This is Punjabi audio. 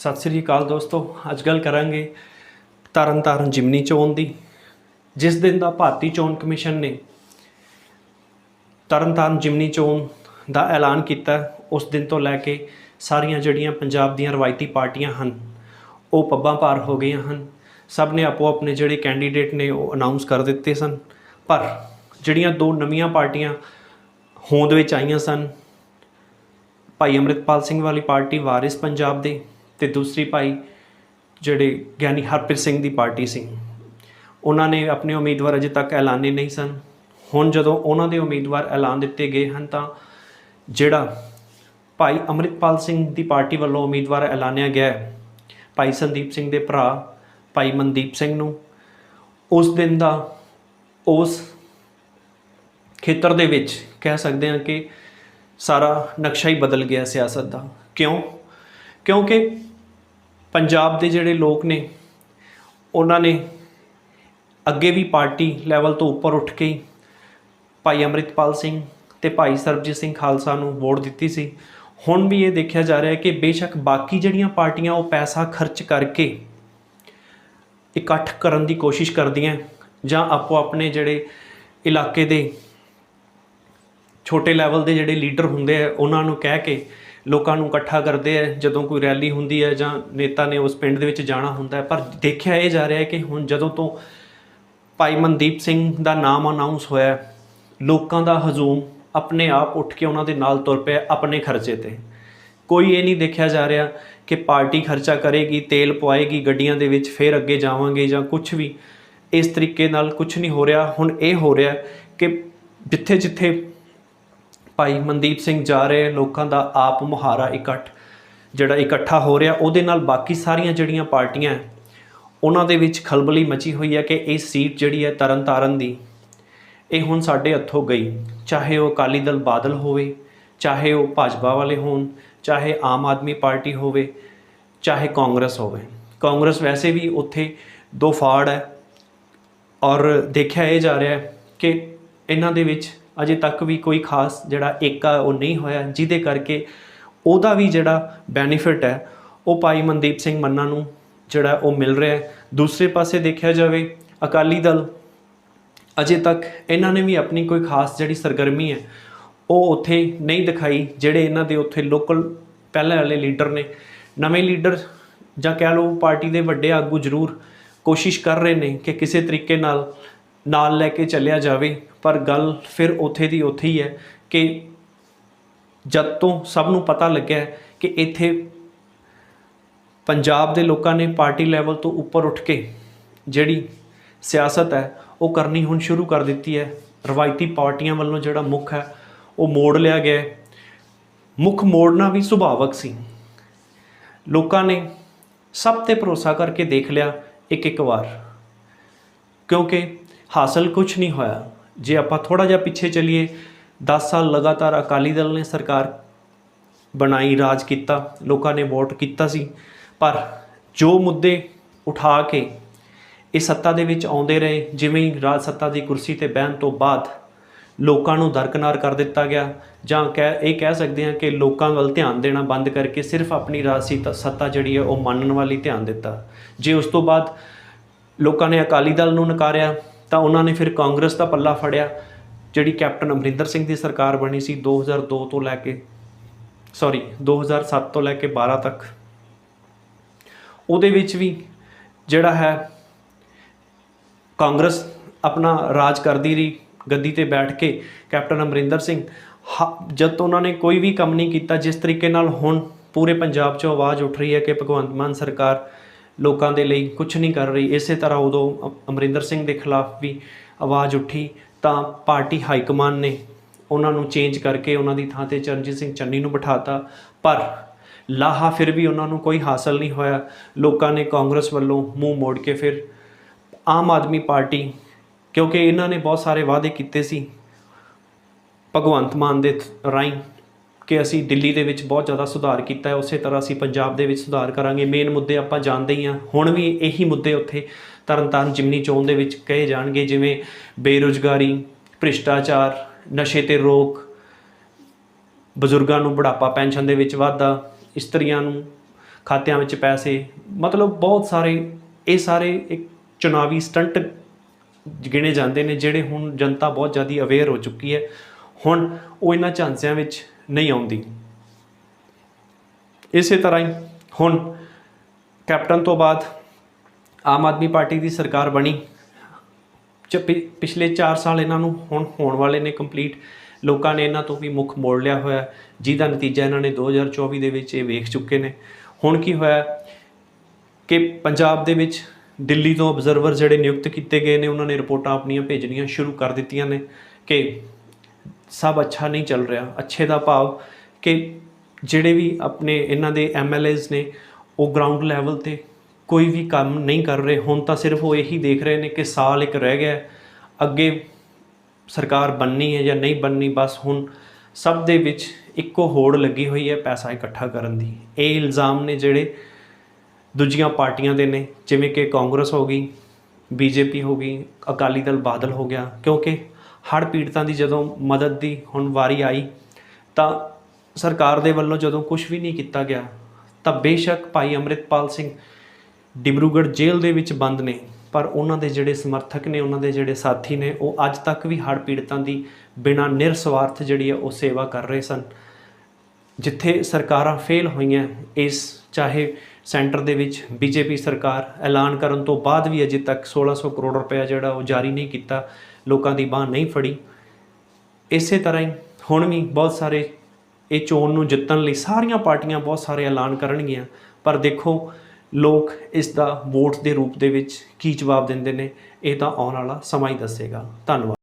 ਸਤਿ ਸ੍ਰੀ ਅਕਾਲ ਦੋਸਤੋ, ਅੱਜ ਗੱਲ ਕਰਾਂਗੇ ਤਰਨਤਾਰਨ ਜਿਮਨੀ ਚੋਣ ਦੀ, ਜਿਸ ਦਿਨ ਦਾ ਭਾਰਤੀ ਚੋਣ ਕਮਿਸ਼ਨ ਨੇ ਤਰਨਤਾਰਨ ਜਿਮਨੀ ਚੋਣ ਦਾ ਐਲਾਨ ਕੀਤਾ, ਉਸ ਦਿਨ ਤੋਂ ਲੈ ਕੇ ਸਾਰੀਆਂ ਜਿਹੜੀਆਂ ਪੰਜਾਬ ਦੀਆਂ ਰਵਾਇਤੀ ਪਾਰਟੀਆਂ ਹਨ, ਉਹ ਪੱਬਾਂ ਪਾਰ ਹੋ ਗਈਆਂ ਹਨ। ਸਭ ਨੇ ਆਪੋ ਆਪਣੇ ਜਿਹੜੇ ਕੈਂਡੀਡੇਟ ਨੇ, ਉਹ ਅਨਾਉਂਸ ਕਰ ਦਿੱਤੇ ਸਨ। ਪਰ ਜਿਹੜੀਆਂ ਦੋ ਨਵੀਆਂ ਪਾਰਟੀਆਂ ਹੋਂਦ ਵਿੱਚ ਆਈਆਂ ਸਨ, ਭਾਈ ਅੰਮ੍ਰਿਤਪਾਲ ਸਿੰਘ ਵਾਲੀ ਪਾਰਟੀ ਵਾਰਿਸ ਪੰਜਾਬ ਦੇ ਤੇ ਦੂਸਰੀ ਭਾਈ ਜਿਹੜੇ ਗਿਆਨੀ ਹਰਪ੍ਰੀਤ ਸਿੰਘ ਦੀ ਪਾਰਟੀ ਸੀ, ਉਹਨਾਂ ਨੇ ਆਪਣੇ ਉਮੀਦਵਾਰ ਅਜੇ ਤੱਕ ਐਲਾਨੇ ਨਹੀਂ ਸਨ। ਹੁਣ ਜਦੋਂ ਉਹਨਾਂ ਦੇ ਉਮੀਦਵਾਰ ਐਲਾਨ ਦਿੱਤੇ ਗਏ ਹਨ ਤਾਂ ਜਿਹੜਾ ਭਾਈ ਅੰਮ੍ਰਿਤਪਾਲ ਸਿੰਘ ਦੀ ਪਾਰਟੀ ਵੱਲੋਂ ਉਮੀਦਵਾਰ ਐਲਾਨਿਆ ਗਿਆ ਭਾਈ ਸੰਦੀਪ ਸਿੰਘ ਦੇ ਭਰਾ, ਭਾਈ ਮਨਦੀਪ ਸਿੰਘ ਨੂੰ, ਉਸ ਦਿਨ ਦਾ ਉਸ ਖੇਤਰ ਦੇ ਵਿੱਚ ਕਹਿ ਸਕਦੇ ਹਾਂ ਕਿ ਸਾਰਾ ਨਕਸ਼ਾ ਹੀ ਬਦਲ ਗਿਆ ਸਿਆਸਤ ਦਾ। ਕਿਉਂ? ਕਿਉਂਕਿ ਪੰਜਾਬ ਦੇ ਜਿਹੜੇ ਲੋਕ ਨੇ, ਉਹਨਾਂ ਨੇ ਅੱਗੇ ਵੀ ਪਾਰਟੀ ਲੈਵਲ ਤੋਂ ਉੱਪਰ ਉੱਠ ਕੇ ਭਾਈ ਅੰਮ੍ਰਿਤਪਾਲ ਸਿੰਘ ਤੇ ਭਾਈ ਸਰਬਜੀਤ ਸਿੰਘ ਖਾਲਸਾ ਨੂੰ ਵੋਟ ਦਿੱਤੀ ਸੀ। ਹੁਣ ਵੀ ਇਹ ਦੇਖਿਆ ਜਾ ਰਿਹਾ ਹੈ ਕਿ ਬੇਸ਼ੱਕ ਬਾਕੀ ਜਿਹੜੀਆਂ ਪਾਰਟੀਆਂ ਉਹ ਪੈਸਾ ਖਰਚ ਕਰਕੇ ਇਕੱਠ ਕਰਨ ਦੀ ਕੋਸ਼ਿਸ਼ ਕਰਦੀਆਂ ਜਾਂ ਆਪੋ ਆਪਣੇ ਜਿਹੜੇ ਇਲਾਕੇ ਦੇ ਛੋਟੇ ਲੈਵਲ ਦੇ ਜਿਹੜੇ ਲੀਡਰ ਹੁੰਦੇ ਆ, ਉਹਨਾਂ ਨੂੰ ਕਹਿ ਕੇ ਲੋਕਾਂ ਨੂੰ ਇਕੱਠਾ ਕਰਦੇ ਆ, ਜਦੋਂ ਕੋਈ ਰੈਲੀ ਹੁੰਦੀ ਹੈ ਜਾਂ ਨੇਤਾ ਨੇ ਉਸ ਪਿੰਡ ਦੇ ਵਿੱਚ ਜਾਣਾ ਹੁੰਦਾ ਹੈ, ਪਰ ਦੇਖਿਆ ਇਹ ਜਾ ਰਿਹਾ ਹੈ ਕਿ ਹੁਣ ਜਦੋਂ ਤੋਂ ਭਾਈ ਮਨਦੀਪ ਸਿੰਘ ਦਾ ਨਾਮ ਅਨਾਉਂਸ ਹੋਇਆ ਲੋਕਾਂ ਦਾ ਹਜੂਮ ਆਪਣੇ ਆਪ ਉੱਠ ਕੇ ਉਹਨਾਂ ਦੇ ਨਾਲ ਤੁਰ ਪਿਆ ਆਪਣੇ ਖਰਚੇ ਤੇ। ਕੋਈ ਇਹ ਨਹੀਂ ਦੇਖਿਆ ਜਾ ਰਿਹਾ ਕਿ ਪਾਰਟੀ ਖਰਚਾ ਕਰੇਗੀ, ਤੇਲ ਪਵਾਏਗੀ, ਗੱਡੀਆਂ ਦੇ ਵਿੱਚ ਫਿਰ ਅੱਗੇ ਜਾਵਾਂਗੇ ਜਾਂ ਕੁਝ ਵੀ। ਇਸ ਤਰੀਕੇ ਨਾਲ ਕੁਝ ਨਹੀਂ ਹੋ ਰਿਹਾ। ਹੁਣ ਇਹ ਹੋ ਰਿਹਾ ਕਿ ਜਿੱਥੇ ਜਿੱਥੇ ਭਾਈ ਮਨਦੀਪ ਸਿੰਘ ਜਾ ਰਹੇ ਲੋਕਾਂ ਦਾ ਆਪ ਮੁਹਾਰਾ ਇਕੱਠ, ਜਿਹੜਾ ਇਕੱਠਾ ਹੋ ਰਿਹਾ, ਉਹਦੇ ਨਾਲ ਬਾਕੀ ਸਾਰੀਆਂ ਜਿਹੜੀਆਂ ਪਾਰਟੀਆਂ ਉਹਨਾਂ ਦੇ ਵਿੱਚ ਖਲਬਲੀ ਮਚੀ ਹੋਈ ਹੈ ਕਿ ਇਹ ਸੀਟ ਜਿਹੜੀ ਹੈ ਤਰਨਤਾਰਨ ਦੀ, ਇਹ ਹੁਣ ਸਾਡੇ ਹੱਥੋਂ ਗਈ। ਚਾਹੇ ਉਹ ਅਕਾਲੀ ਦਲ ਬਾਦਲ ਹੋਵੇ, ਚਾਹੇ ਉਹ ਭਾਜਪਾ ਵਾਲੇ ਹੋਣ, ਚਾਹੇ ਆਮ ਆਦਮੀ ਪਾਰਟੀ ਹੋਵੇ, ਚਾਹੇ ਕਾਂਗਰਸ ਹੋਵੇ। ਕਾਂਗਰਸ ਵੈਸੇ ਵੀ ਉੱਥੇ ਦੋ ਫਾੜ ਹੈ ਔਰ ਦੇਖਿਆ ਇਹ ਜਾ ਰਿਹਾ ਹੈ ਕਿ ਇਹਨਾਂ ਦੇ ਵਿੱਚ ਅਜੇ ਤੱਕ ਵੀ ਕੋਈ ਖਾਸ ਜਿਹੜਾ ਏਕਾ ਉਹ ਨਹੀਂ ਹੋਇਆ, ਜਿਹਦੇ ਕਰਕੇ ਉਹਦਾ ਵੀ ਜਿਹੜਾ ਬੈਨੀਫਿਟ ਹੈ, ਉਹ ਭਾਈ ਮਨਦੀਪ ਸਿੰਘ ਮੰਨਾ ਨੂੰ ਜਿਹੜਾ ਉਹ ਮਿਲ ਰਿਹਾ ਹੈ। ਦੂਸਰੇ ਪਾਸੇ ਦੇਖਿਆ ਜਾਵੇ, ਅਕਾਲੀ ਦਲ ਅਜੇ ਤੱਕ ਇਹਨਾਂ ਨੇ ਵੀ ਆਪਣੀ ਕੋਈ ਖਾਸ ਜਿਹੜੀ ਸਰਗਰਮੀ ਹੈ, ਉਹ ਉੱਥੇ ਨਹੀਂ ਦਿਖਾਈ, ਜਿਹੜੇ ਇਹਨਾਂ ਦੇ ਉੱਥੇ ਲੋਕਲ ਪਹਿਲੇ ਵਾਲੇ ਲੀਡਰ ਨੇ। ਨਵੇਂ ਲੀਡਰ ਜਾਂ ਕਹਿ ਲਓ ਪਾਰਟੀ ਦੇ ਵੱਡੇ ਆਗੂ ਜ਼ਰੂਰ ਕੋਸ਼ਿਸ਼ ਕਰ ਰਹੇ ਨੇ ਕਿ ਕਿਸੇ ਤਰੀਕੇ ਨਾਲ ਨਾਲ ਲੈ ਕੇ ਚੱਲਿਆ ਜਾਵੇ, ਪਰ ਗੱਲ ਫਿਰ ਉੱਥੇ ਦੀ ਉੱਥੇ ਹੀ ਹੈ ਕਿ ਜਦ ਤੋਂ ਸਭ ਨੂੰ ਪਤਾ ਲੱਗਿਆ ਕਿ ਇੱਥੇ ਪੰਜਾਬ ਦੇ ਲੋਕਾਂ ਨੇ ਪਾਰਟੀ ਲੈਵਲ ਤੋਂ ਉੱਪਰ ਉੱਠ ਕੇ ਜਿਹੜੀ ਸਿਆਸਤ ਹੈ, ਉਹ ਕਰਨੀ ਹੁਣ ਸ਼ੁਰੂ ਕਰ ਦਿੱਤੀ ਹੈ। ਰਵਾਇਤੀ ਪਾਰਟੀਆਂ ਵੱਲੋਂ ਜਿਹੜਾ ਮੁੱਖ ਹੈ, ਉਹ ਮੋੜ ਲਿਆ ਗਿਆ ਮੁੱਖ ਮੋੜਨਾ ਵੀ ਸੁਭਾਵਕ ਸੀ। ਲੋਕਾਂ ਨੇ ਸਭ ਤੇ ਭਰੋਸਾ ਕਰਕੇ ਦੇਖ ਲਿਆ ਇੱਕ ਇੱਕ ਵਾਰ। ਕਿਉਂਕਿ ਹਾਸਲ ਕੁਝ ਨਹੀਂ ਹੋਇਆ। ਜੇ ਆਪਾਂ ਥੋੜਾ ਜਿਹਾ ਪਿੱਛੇ ਚਲੀਏ 10 ਸਾਲ ਲਗਾਤਾਰ ਅਕਾਲੀ ਦਲ ਨੇ ਸਰਕਾਰ ਬਣਾਈ, ਰਾਜ ਕੀਤਾ, ਲੋਕਾਂ ਨੇ ਵੋਟ ਕੀਤਾ ਸੀ। ਪਰ ਜੋ ਮੁੱਦੇ ਉਠਾ ਕੇ ਇਹ ਸੱਤਾ ਦੇ ਵਿੱਚ ਆਉਂਦੇ ਰਹੇ, ਜਿਵੇਂ ਹੀ ਰਾਜ ਸੱਤਾ ਦੀ ਕੁਰਸੀ ਤੇ ਬਹਿਣ ਤੋਂ ਬਾਅਦ ਲੋਕਾਂ ਨੂੰ ਦਰਕਨਾਰ ਕਰ ਦਿੱਤਾ ਗਿਆ, ਜਾਂ ਕਹਿ, ਇਹ ਕਹਿ ਸਕਦੇ ਹਾਂ ਕਿ ਲੋਕਾਂ ਵੱਲ ਧਿਆਨ ਦੇਣਾ ਬੰਦ ਕਰਕੇ ਸਿਰਫ ਆਪਣੀ ਰਾਜਸੀ ਸੱਤਾ ਜਿਹੜੀ ਹੈ ਉਹ ਮੰਨਣ ਵਾਲੀ ਧਿਆਨ ਦਿੱਤਾ। ਜੇ ਉਸ ਤੋਂ ਬਾਅਦ ਲੋਕਾਂ ਨੇ ਅਕਾਲੀ ਦਲ ਨੂੰ ਨਕਾਰਿਆ ਤਾਂ ਉਹਨਾਂ ਨੇ ਫਿਰ ਕਾਂਗਰਸ ਦਾ ਪੱਲਾ ਫੜਿਆ, ਜਿਹੜੀ ਕੈਪਟਨ ਅਮਰਿੰਦਰ ਸਿੰਘ ਦੀ ਸਰਕਾਰ ਬਣੀ ਸੀ 2002 ਤੋਂ ਲੈ ਕੇ ਸੌਰੀ 2007 ਤੋਂ ਲੈ ਕੇ 12 ਤੱਕ। ਉਹਦੇ ਵਿੱਚ ਵੀ ਜਿਹੜਾ ਹੈ, ਕਾਂਗਰਸ ਆਪਣਾ ਰਾਜ ਕਰਦੀ ਰਹੀ, ਗੱਦੀ ਤੇ ਬੈਠ ਕੇ ਕੈਪਟਨ ਅਮਰਿੰਦਰ ਸਿੰਘ। ਹ- ਜਦ ਤੋਂ ਉਹਨਾਂ ਨੇ ਕੋਈ ਵੀ ਕੰਮ ਨਹੀਂ ਕੀਤਾ, ਜਿਸ ਤਰੀਕੇ ਨਾਲ ਹੁਣ ਪੂਰੇ ਪੰਜਾਬ 'ਚੋਂ ਆਵਾਜ਼ ਉੱਠ ਰਹੀ ਹੈ ਕਿ ਭਗਵੰਤ ਮਾਨ ਸਰਕਾਰ ਲੋਕਾਂ ਦੇ ਲਈ ਕੁਝ ਨਹੀਂ ਕਰ ਰਹੀ। ਇਸੇ ਤਰ੍ਹਾਂ ਉਦੋਂ ਅ- ਅਮਰਿੰਦਰ ਸਿੰਘ ਦੇ ਖਿਲਾਫ ਵੀ ਆਵਾਜ਼ ਉੱਠੀ ਤਾਂ ਪਾਰਟੀ ਹਾਈ ਕਮਾਨ ਨੇ ਉਹਨਾਂ ਨੂੰ ਚੇਂਜ ਕਰਕੇ ਉਹਨਾਂ ਦੀ ਥਾਂ ਤੇ ਚਰਨਜੀਤ ਸਿੰਘ ਚੰਨੀ ਨੂੰ ਬਿਠਾਤਾ। ਪਰ ਲਾਹਾ ਫਿਰ ਵੀ ਉਹਨਾਂ ਨੂੰ ਕੋਈ ਹਾਸਲ ਨਹੀਂ ਹੋਇਆ। ਲੋਕਾਂ ਨੇ ਕਾਂਗਰਸ ਵੱਲੋਂ ਮੂੰਹ ਮੋੜ ਕੇ ਫਿਰ ਆਮ ਆਦਮੀ ਪਾਰਟੀ, ਕਿਉਂਕਿ ਇਹਨਾਂ ਨੇ ਬਹੁਤ ਸਾਰੇ ਵਾਅਦੇ ਕੀਤੇ ਸੀ ਭਗਵੰਤ ਮਾਨ ਦੇ ਥ- ਰਾਹੀਂ। ਕਿ ਅਸੀਂ ਦਿੱਲੀ ਦੇ ਵਿੱਚ ਬਹੁਤ ਜ਼ਿਆਦਾ ਸੁਧਾਰ ਕੀਤਾ ਹੈ, ਉਸੇ ਤਰ੍ਹਾਂ ਅਸੀਂ ਪੰਜਾਬ ਦੇ ਵਿੱਚ ਸੁਧਾਰ ਕਰਾਂਗੇ। ਮੇਨ ਮੁੱਦੇ ਆਪਾਂ ਜਾਣਦੇ ਹੀ ਹਾਂ। ਹੁਣ ਵੀ ਇਹੀ ਮੁੱਦੇ ਉੱਥੇ ਤਰਨਤਾਰਨ ਜਿਮਨੀ ਚੋਣ ਦੇ ਵਿੱਚ ਕਹੇ ਜਾਣਗੇ, ਜਿਵੇਂ ਬੇਰੁਜ਼ਗਾਰੀ, ਭ੍ਰਿਸ਼ਟਾਚਾਰ, ਨਸ਼ੇ ਤੇ ਰੋਕ, ਬਜ਼ੁਰਗਾਂ ਨੂੰ ਬੁਢਾਪਾ, ਪੈਨਸ਼ਨ ਦੇ ਵਿੱਚ ਵਾਧਾ, ਇਸਤਰੀਆਂ ਨੂੰ ਖਾਤਿਆਂ ਵਿੱਚ ਪੈਸੇ। ਮਤਲਬ ਬਹੁਤ ਸਾਰੇ, ਇਹ ਸਾਰੇ ਇੱਕ ਚੁਣਾਵੀ ਸਟੰਟ ਗਿਣੇ ਜਾਂਦੇ ਨੇ, ਜਿਹੜੇ ਹੁਣ ਜਨਤਾ ਬਹੁਤ ਜ਼ਿਆਦਾ ਅਵੇਅਰ ਹੋ ਚੁੱਕੀ ਹੈ। ਹੁਣ ਉਹ ਇਹਨਾਂ ਝਾਂਸਿਆਂ ਵਿੱਚ ਨਹੀਂ ਆਉਂਦੀ। ਇਸੇ ਤਰ੍ਹਾਂ ਹੀ ਹੁਣ ਕੈਪਟਨ ਤੋਂ ਬਾਅਦ ਆਮ ਆਦਮੀ ਪਾਰਟੀ ਦੀ ਸਰਕਾਰ ਬਣੀ। ਚ ਪਿਛਲੇ 4 ਸਾਲ ਇਹਨਾਂ ਨੂੰ ਹੁਣ ਹੋਣ ਵਾਲੇ ਨੇ ਕੰਪਲੀਟ ਲੋਕਾਂ ਨੇ ਇਹਨਾਂ ਤੋਂ ਵੀ ਮੁੱਖ ਮੋੜ ਲਿਆ ਹੋਇਆ ਜਿਹਦਾ ਨਤੀਜਾ ਇਹਨਾਂ ਨੇ 2024 ਦੇ ਵਿੱਚ ਇਹ ਵੇਖ ਚੁੱਕੇ ਨੇ। ਹੁਣ ਕੀ ਹੋਇਆ ਕਿ ਪੰਜਾਬ ਦੇ ਵਿੱਚ ਦਿੱਲੀ ਤੋਂ ਆਬਜ਼ਰਵਰ ਜਿਹੜੇ ਨਿਯੁਕਤ ਕੀਤੇ ਗਏ ਨੇ, ਉਹਨਾਂ ਨੇ ਰਿਪੋਰਟਾਂ ਆਪਣੀਆਂ ਭੇਜਣੀਆਂ ਸ਼ੁਰੂ ਕਰ ਦਿੱਤੀਆਂ ਨੇ ਕਿ ਸਭ ਅੱਛਾ ਨਹੀਂ ਚੱਲ ਰਿਹਾ, ਅੱਛੇ ਦਾ ਭਾਵ ਕਿ ਜਿਹੜੇ ਵੀ ਆਪਣੇ ਇਹਨਾਂ ਦੇ ਐਮਐਲਏਜ਼ ਨੇ, ਉਹ ਗਰਾਊਂਡ ਲੈਵਲ ਤੇ ਕੋਈ ਵੀ ਕੰਮ ਨਹੀਂ ਕਰ ਰਹੇ। ਹੁਣ ਤਾਂ ਸਿਰਫ ਉਹ ਇਹੀ ਦੇਖ ਰਹੇ ਨੇ ਕਿ ਸਾਲ ਇੱਕ ਰਹਿ ਗਿਆ, ਅੱਗੇ ਸਰਕਾਰ ਬਣਨੀ ਹੈ ਜਾਂ ਨਹੀਂ ਬਣਨੀ, ਬਸ ਹੁਣ ਸਭ ਦੇ ਵਿੱਚ ਇੱਕੋ ਹੋੜ ਲੱਗੀ ਹੋਈ ਹੈ ਪੈਸਾ ਇਕੱਠਾ ਕਰਨ ਦੀ। ਇਹ ਇਲਜ਼ਾਮ ਨੇ ਜਿਹੜੇ ਦੂਜੀਆਂ ਪਾਰਟੀਆਂ ਦੇ ਨੇ, ਜਿਵੇਂ ਕਿ ਕਾਂਗਰਸ ਹੋ ਗਈ, ਬੀਜੇਪੀ ਹੋ ਗਈ, ਅਕਾਲੀ ਦਲ ਬਾਦਲ ਹੋ ਗਿਆ, ਕਿਉਂਕਿ ਹੜ੍ਹ ਪੀੜਤਾਂ ਦੀ ਜਦੋਂ ਮਦਦ ਦੀ ਹੁਣ ਵਾਰੀ ਆਈ, ਤਾਂ ਸਰਕਾਰ ਦੇ ਵੱਲੋਂ ਜਦੋਂ ਕੁਝ ਵੀ ਨਹੀਂ ਕੀਤਾ ਗਿਆ, ਤਾਂ ਬੇਸ਼ੱਕ ਭਾਈ ਅੰਮ੍ਰਿਤਪਾਲ ਸਿੰਘ ਡਿਬਰੂਗੜ੍ਹ ਜੇਲ੍ਹ ਦੇ ਵਿੱਚ ਬੰਦ ਨੇ, ਪਰ ਉਹਨਾਂ ਦੇ ਜਿਹੜੇ ਸਮਰਥਕ ਨੇ, ਉਹਨਾਂ ਦੇ ਜਿਹੜੇ ਸਾਥੀ ਨੇ, ਉਹ ਅੱਜ ਤੱਕ ਵੀ ਹੜ੍ਹ ਪੀੜਤਾਂ ਦੀ ਬਿਨਾਂ ਨਿਰਸਵਾਰਥ ਜਿਹੜੀ ਹੈ, ਉਹ ਸੇਵਾ ਕਰ ਰਹੇ ਸਨ। ਜਿੱਥੇ ਸਰਕਾਰਾਂ ਫੇਲ ਹੋਈਆਂ, ਇਸ ਚਾਹੇ ਸੈਂਟਰ ਦੇ ਵਿੱਚ ਬੀਜੇਪੀ ਸਰਕਾਰ ਐਲਾਨ ਕਰਨ ਤੋਂ ਬਾਅਦ ਵੀ ਅਜੇ ਤੱਕ 1600 ਕਰੋੜ ਰੁਪਏ ਜਿਹੜਾ ਉਹ ਜਾਰੀ ਨਹੀਂ ਕੀਤਾ ਲੋਕਾਂ ਦੀ ਬਾਹ ਨਹੀਂ ਫੜੀ। ਇਸੇ ਤਰ੍ਹਾਂ ਹੀ ਹੁਣ ਵੀ ਬਹੁਤ ਸਾਰੇ ਇਹ ਚੋਣ ਨੂੰ ਜਿੱਤਣ ਲਈ ਸਾਰੀਆਂ ਪਾਰਟੀਆਂ ਬਹੁਤ ਸਾਰੇ ਐਲਾਨ ਕਰਨਗੀਆਂ। ਪਰ ਦੇਖੋ, ਲੋਕ ਇਸ ਦਾ ਵੋਟ ਦੇ ਰੂਪ ਦੇ ਵਿੱਚ ਕੀ ਜਵਾਬ ਦਿੰਦੇ ਨੇ, ਇਹ ਤਾਂ ਆਉਣ ਵਾਲਾ ਸਮਾਂ ਹੀ ਦੱਸੇਗਾ। ਧੰਨਵਾਦ।